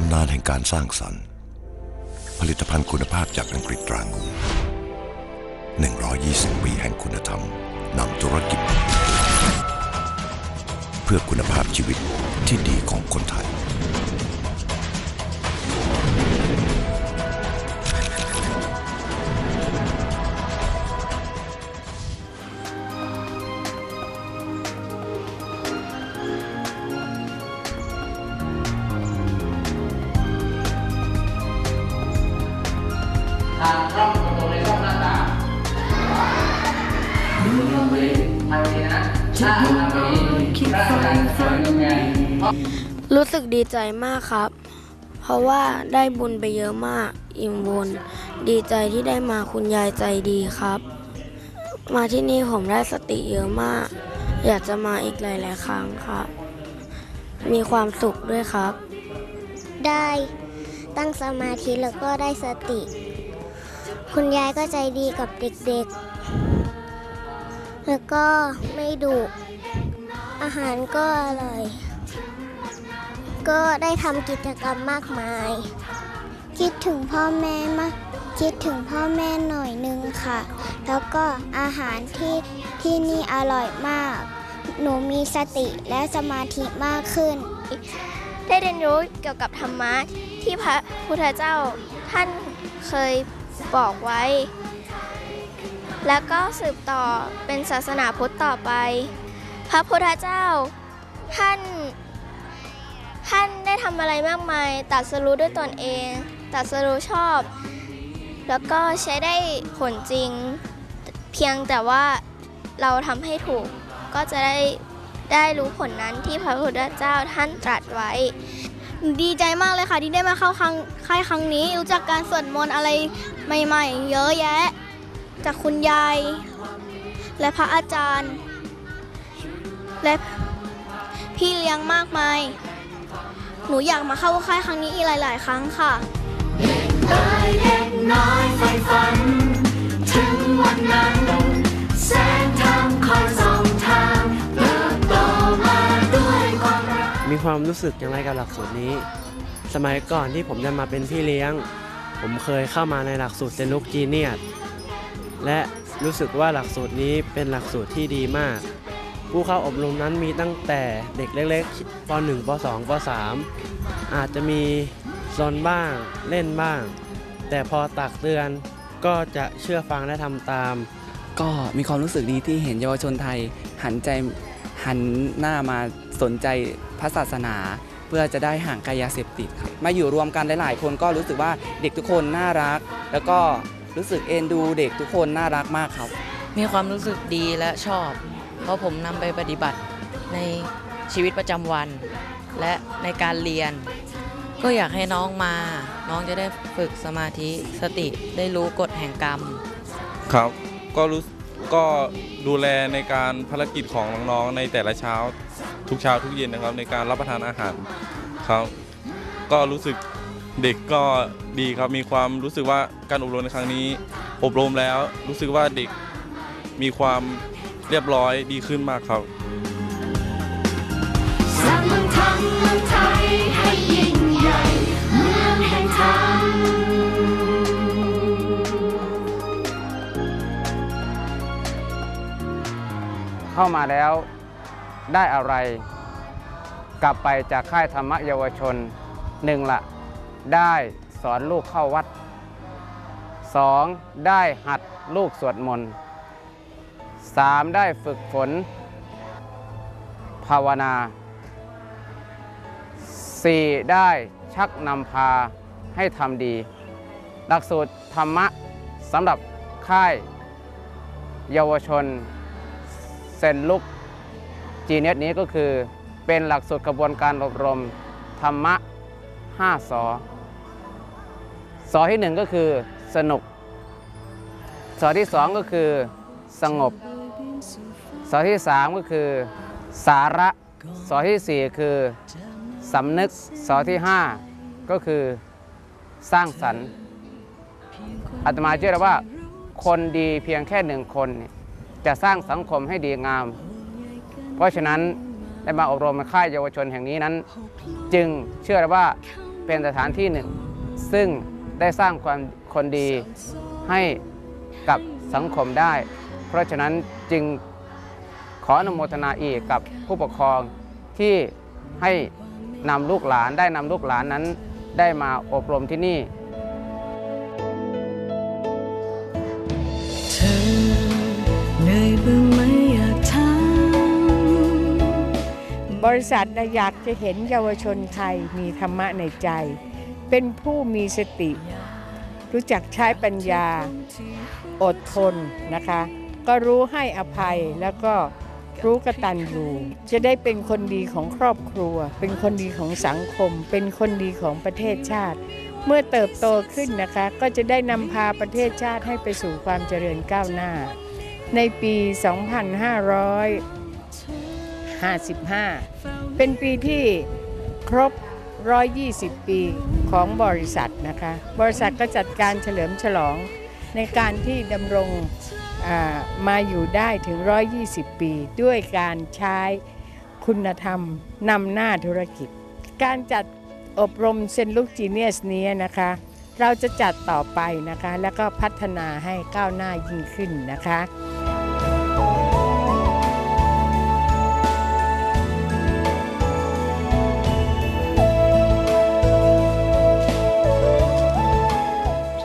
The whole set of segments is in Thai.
ตำนานแห่งการสร้างสรรค์ ผลิตภัณฑ์คุณภาพจากอังกฤษตรางู 120 ปีแห่งคุณธรรมนำธุรกิจ เพื่อคุณภาพชีวิตที่ดีของคนไทย รู้สึกดีใจมากครับ เพราะว่าได้บุญไปเยอะมาก อิ่มบุญ ดีใจที่ได้มาคุณยายใจดีครับ มาที่นี่ผมได้สติเยอะมาก อยากจะมาอีกหลาย ๆ ครั้งครับ มีความสุขด้วยครับ ได้ตั้งสมาธิแล้วก็ได้สติ คุณยายก็ใจดีกับเด็ก ๆ แล้วก็ไม่ดุอาหารก็อร่อย ก็ได้ทำกิจกรรมมากมาย คิดถึงพ่อแม่มากคิดถึงพ่อแม่หน่อยนึงค่ะ แล้วก็อาหารที่ที่นี่อร่อยมาก หนูมีสติและสมาธิมากขึ้น ได้เรียนรู้เกี่ยวกับธรรมะที่พระพุทธเจ้าท่านเคยบอกไว้ แล้วก็สืบต่อเป็นศาสนาพุทธต่อไป พระพุทธเจ้าท่าน ท่านได้ทำอะไรมากมายตรัสรู้ด้วยตนเองตรัสรู้ชอบ แล้วก็ใช้ได้ผลจริง เพียงแต่ว่าเราทำให้ถูกก็จะได้ได้รู้ผลนั้นที่พระพุทธเจ้าท่านตรัสไว้ ดีใจมากเลยค่ะที่ได้มาเข้าครั้งค่ายครั้งนี้ รู้จักการสวดมนต์อะไรใหม่ ๆ เยอะแยะ จากคุณยาย และพระอาจารย์ และพี่เลี้ยงมากมาย หนูอยากมาเข้าค่ายครั้งนี้อีกหลาย ๆ ครั้งค่ะมีความรู้สึกอย่างไรกับหลักสูตรนี้ สมัยก่อนที่ผมจะมาเป็นพี่เลี้ยง ผมเคยเข้ามาในหลักสูตรเซนุกจีเนียตและรู้สึกว่าหลักสูตรนี้เป็นหลักสูตรที่ดีมาก ผู้เข้าอบรมนั้นมีตั้งแต่เด็กเล็กๆป .1 ป .2 ป .3 อาจจะมีซนบ้างเล่นบ้าง แต่พอตักเตือนก็จะเชื่อฟังและทำตาม ก็มีความรู้สึกดีที่เห็นเยาวชนไทยหันใจหันหน้ามาสนใจพระศาสนา เพื่อจะได้ห่างไกลยาเสพติดครับมาอยู่รวมกันหลาย ๆ คนก็รู้สึกว่าเด็กทุกคนน่ารัก แล้วก็รู้สึกเอ็นดูเด็กทุกคนน่ารักมากครับ มีความรู้สึกดีและชอบ เพราะผมนำไปปฏิบัติในชีวิตประจำวัน และในการเรียน ก็อยากให้น้องมา น้องจะได้ฝึกสมาธิสติได้รู้กฎแห่งกรรม ครับก็รู้ก็ดูแลในการภารกิจของน้องๆในแต่ละเช้าทุกเช้าทุกเย็นนะครับ ในการรับประทานอาหารครับ ก็รู้สึกเด็กก็ดีครับมีความรู้สึกว่าการอบรมในครั้งนี้ อบรมแล้วรู้สึกว่าเด็กมีความ เรียบร้อยดีขึ้นมากครับเข้ามาแล้วได้อะไร กลับไปจากค่ายธรรมเยาวชนหนึ่งละได้สอนลูกเข้าวัดสองได้หัดลูกสวดมนต์ สามได้ฝึกฝน ภาวนาสี่ได้ชักนำพาให้ทำดี หลักสูตรธรรมะสำหรับค่าย เยาวชน เซนลุกจีเนตนี้ก็คือเป็นหลักสูตรกระบวนการอบรม ธรรมะ 5 สอ สอที่หนึ่งก็คือสนุก สอที่สองก็คือสงบ สอที่สามก็คือ สาระสอที่สี่คือสำนึกสอที่ห้าก็คือสร้างสรรค์อาตมาเชื่อว่า คนดีเพียงแค่หนึ่งคน จะสร้างสังคมให้ดีงาม เพราะฉะนั้นได้มาอบรมในค่ายเยาวชนแห่งนี้นั้น จึงเชื่อว่าเป็นสถานที่หนึ่ง ซึ่งได้สร้างความคนดีให้กับสังคมได้ เพราะฉะนั้นจึง ขออนุโมทนาอีกกับผู้ปกครองที่ให้นำลูกหลานได้นำลูกหลานนั้น ได้มาอบรมที่นี่ เธอเหนื่อยบ้างไหมอยากถามบริษัทน่ะอยากจะเห็นเยาวชนไทยมีธรรมะในใจ เป็นผู้มีสติ รู้จักใช้ปัญญา อดทนนะคะ ก็รู้ให้อภัยแล้วก็ รู้กตัญญูจะได้เป็นคนดีของครอบครัว เป็นคนดีของสังคม เป็นคนดีของประเทศชาติ เมื่อเติบโตขึ้นนะคะ ก็จะได้นำพาประเทศชาติให้ไปสู่ความเจริญก้าวหน้า ในปี 2555 เป็นปีที่ครบ 120 ปีของบริษัทนะคะ บริษัทก็จัดการเฉลิมฉลองในการที่ดำรง มาอยู่ได้ถึง 120 ปี ด้วยการใช้คุณธรรมนำหน้าธุรกิจ การจัดอบรมเซนลุกจีเนียสนี้นะคะ เราจะจัดต่อไปนะคะ แล้วก็พัฒนาให้ก้าวหน้ายิ่งขึ้นนะคะ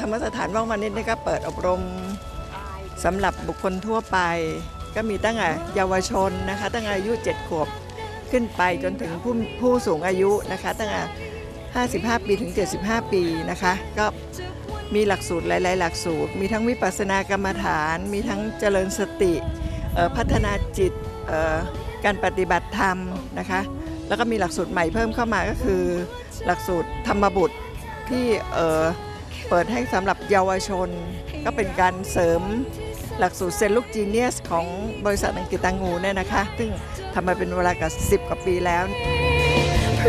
ธรรมสถานว่องวานิชนี่ก็เปิดอบรม สำหรับบุคคลทั่วไป ก็มีตั้งแต่เยาวชนนะคะ ตั้งแต่อายุ7ขวบขึ้นไปจนถึงผู้ผู้สูงอายุนะคะ ตั้งแต่55 ปีถึง 75 ปีนะคะ ก็มีหลักสูตรหลาย ๆ หลักสูตร มีทั้งวิปัสสนากรรมฐาน มีทั้งเจริญสติพัฒนาจิตการปฏิบัติธรรมนะคะ แล้วก็มีหลักสูตรใหม่เพิ่มเข้ามาก็คือ หลักสูตรธรรมบุตรที่เเปิดให้สำหรับเยาวชน ก็เป็นการเสริม หลักสูตรเซนลูกจีเนียสของบริษัทอังกฤษตังงูเนี่ยนะคะ ซึ่งทำมาเป็นเวลากับ 10 กว่าปีแล้วเ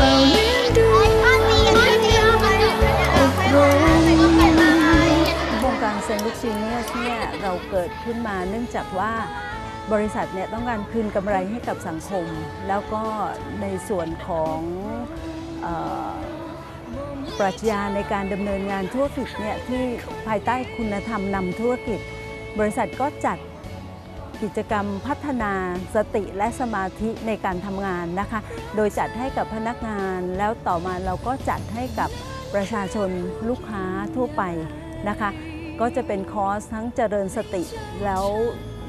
ฝ้าเลี้ยงการเซนลุกซีเนียสเนี่ยเราเกิดขึ้นมาเนื่องจากว่าบริษัทเนี่ยต้องการคืนกำไรให้กับสังคม แล้วก็ในส่วนของ ปรัชญาในการดำเนินงานธุรกิจเนี่ยที่ภายใต้คุณธรรมนำธุรกิจ บริษัทก็จัดกิจกรรมพัฒนาสติและสมาธิในการทำงานนะคะ โดยจัดให้กับพนักงานแล้วต่อมาเราก็จัดให้กับประชาชนลูกค้าทั่วไปนะคะ ก็จะเป็นคอร์สทั้งเจริญสติ แล้ว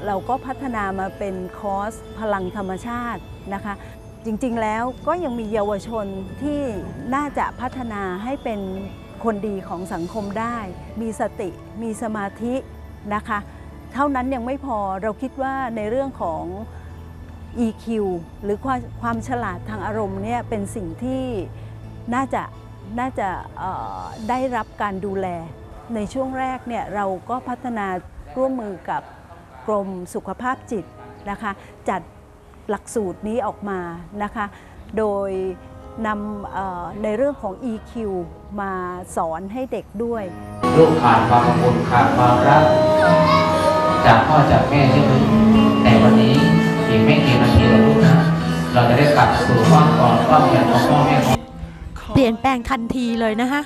เราก็พัฒนามาเป็นคอร์สพลังธรรมชาตินะคะ จริงๆแล้วก็ยังมีเยาวชนที่น่าจะพัฒนาให้เป็นคนดีของสังคมได้ มีสติ มีสมาธินะคะ เท่านั้นยังไม่พอเราคิดว่าในเรื่องของ EQ หรือความความฉลาดทางอารมณ์เนี่ยเป็นสิ่งที่น่าจะน่าจะได้รับการดูแล ในช่วงแรกเนี่ยเราก็พัฒนาร่วมมือกับกรมสุขภาพจิตนะคะ จัด หลักสูตรนี้ออกมานะคะ โดยนำเอ่อในเรื่องของ EQ มาสอนให้เด็กด้วย ลูกขาดความอบอุ่นขาดความรัก จากพ่อจากแม่ใช่ไหมแต่วันนี้อีกไม่กี่นาทีหรอกลูกนะ เราจะได้กลับสู่อ้อมกอดอ้อมแขนของพ่อแม่ของเปลี่ยนแปลงทันทีเลยนะคะ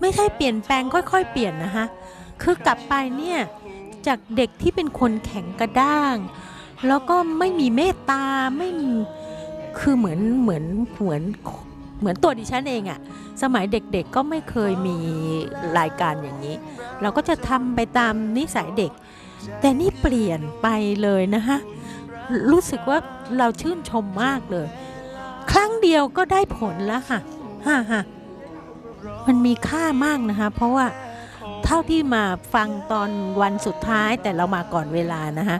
ไม่ใช่เปลี่ยนแปลงค่อยๆ เปลี่ยนนะคะคือกลับไปเนี่ยจากเด็กที่เป็นคนแข็งกระด้าง แล้วก็ไม่มีเมตตาไม่มีคือเหมือนเหมือนเหมือนเหมือนตัวดิฉันเองอะสมัยเด็กๆก็ไม่เคยมีรายการอย่างนี้ เราก็จะทำไปตามนิสัยเด็ก แต่นี่เปลี่ยนไปเลยนะคะรู้สึกว่าเราชื่นชมมากเลย ครั้งเดียวก็ได้ผลแล้วค่ะฮ่าฮ่ามันมีค่ามากนะคะ เพราะว่าเท่าที่มาฟังตอนวันสุดท้ายแต่เรามาก่อนเวลานะคะ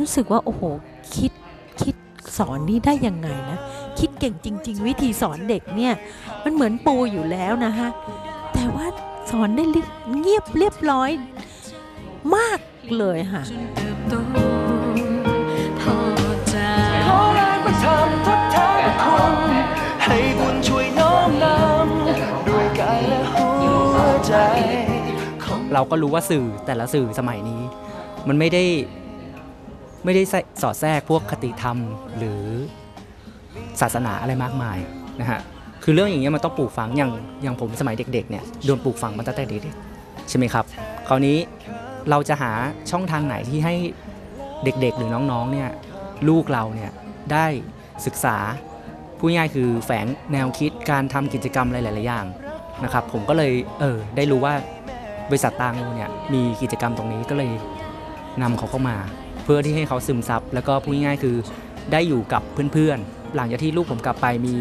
รู้สึกว่าโอ้โหคิดคิดสอนนี่ได้ยังไงนะ คิดเก่งจริง ๆ วิธีสอนเด็กเนี่ย มันเหมือนปูอยู่แล้วนะคะแต่ว่าสอนได้เงียบเรียบร้อยมากเลยค่ะให้บุญช่วยน้อมนำด้วยกายและหัวใจเราก็รู้ว่าสื่อแต่ละสื่อสมัยนี้ มันไม่ได้ ไม่ได้สอดแทรกพวกคติธรรมหรือศาสนาอะไรมากมายนะฮะคือเรื่องอย่างเงี้ยมันต้องปลูกฝังอย่างอย่างผมสมัยเด็กๆเนี่ยโดนปลูกฝังมาตั้งแต่เด็กๆใช่ไหมครับคราวนี้เราจะหาช่องทางไหนที่ให้เด็กๆ หรือน้องๆเนี่ยลูกเราเนี่ยได้ศึกษาพูดง่ายคือแฝงแนวคิดการทำกิจกรรมหลายๆอย่างนะครับผมก็เลยเออได้รู้ว่าบริษัทตางูเนี่ยมีกิจกรรมตรงนี้ก็เลยนำเขาเข้ามา พื่อที่ให้เขาซึมซับ แล้วก็พูดง่ายๆคือได้อยู่กับเพื่อนๆ หลังจากที่ลูกผมกลับไปมี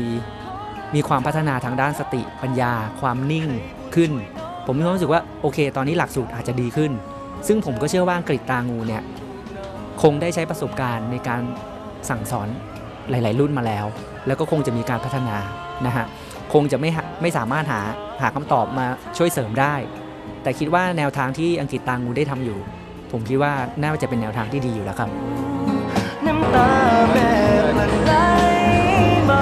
มีความพัฒนาทางด้านสติปัญญา ความนิ่งขึ้น ผมมีความรู้สึกว่าโอเค ตอนนี้หลักสูตรอาจจะดีขึ้น ซึ่งผมก็เชื่อว่าอังกฤษตางูเนี่ยคงได้ใช้ประสบการณ์ในการสั่งสอนหลาย ๆ รุ่นมาแล้ว แล้วก็คงจะมีการพัฒนานะฮะคงจะไม่ไม่สามารถหาหาคำตอบมาช่วยเสริมได้ แต่คิดว่าแนวทางที่อังกฤษตางูได้ทำอยู่ ผมคิดว่าน่าจะเป็นแนวทางที่ดีอยู่แล้วครับน้ำตาแม่มันไหลมา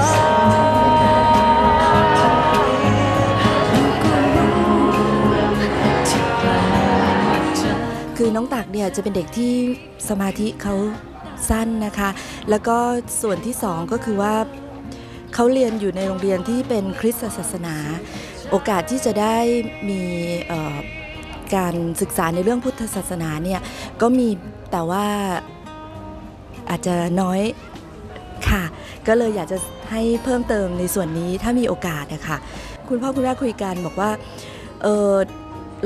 คือน้องตักเนี่ยจะเป็นเด็กที่สมาธิเขาสั้นนะคะ แล้วก็ส่วนที่สองก็คือว่าเขาเรียนอยู่ในโรงเรียนที่เป็นคริสตศาสนา โอกาสที่จะได้มีเอ่อ การศึกษาในเรื่องพุทธศาสนาเนี่ยก็มีแต่ว่าอาจจะน้อยค่ะ ก็เลยอยากจะให้เพิ่มเติมในส่วนนี้ถ้ามีโอกาสนะคะคุณพ่อคุณแม่คุยกันบอกว่าเออ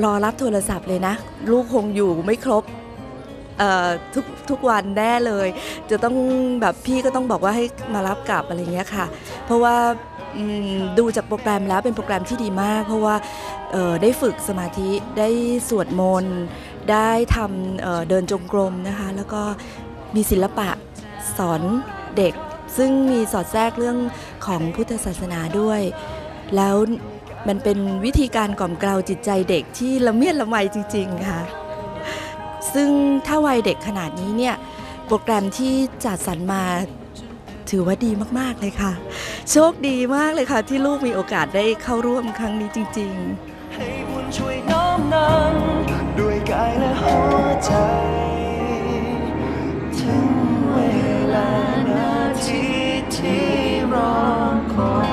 รอรับโทรศัพท์เลยนะ ลูกคงอยู่ไม่ครบทุกทุกวันแน่เลย จะต้องแบบพี่ก็ต้องบอกว่าให้มารับกลับอะไรเงี้ยค่ะ เพราะว่า ดูจากโปรแกรมแล้วเป็นโปรแกรมที่ดีมาก เพราะว่าได้ฝึกสมาธิได้สวดมนต์ได้ทำเเดินจงกรมนะคะ แล้วก็มีศิลปะสอนเด็ก ซึ่งมีสอดแทรกเรื่องของพุทธศาสนาด้วย แล้วมันเป็นวิธีการกล่อมเกลาจิตใจเด็กที่ละเมียดละไมจริง ๆ ค่ะ ซึ่งถ้าวัยเด็กขนาดนี้เนี่ย โปรแกรมที่จัดสรรมาถือว่าดีมาก ๆ เลยค่ะ โชคดีมากเลยค่ะ ที่ลูกมีโอกาสได้เข้าร่วมครั้งนี้จริง ๆ ให้บุญช่วยน้อมนำด้วยกายและหัวใจถึงเวลานาทีที่รอคอย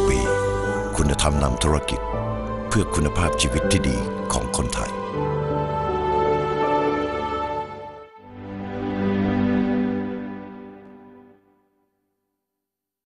120 ปี คุณธรรมนำธุรกิจ เพื่อคุณภาพชีวิตที่ดีของคนไทย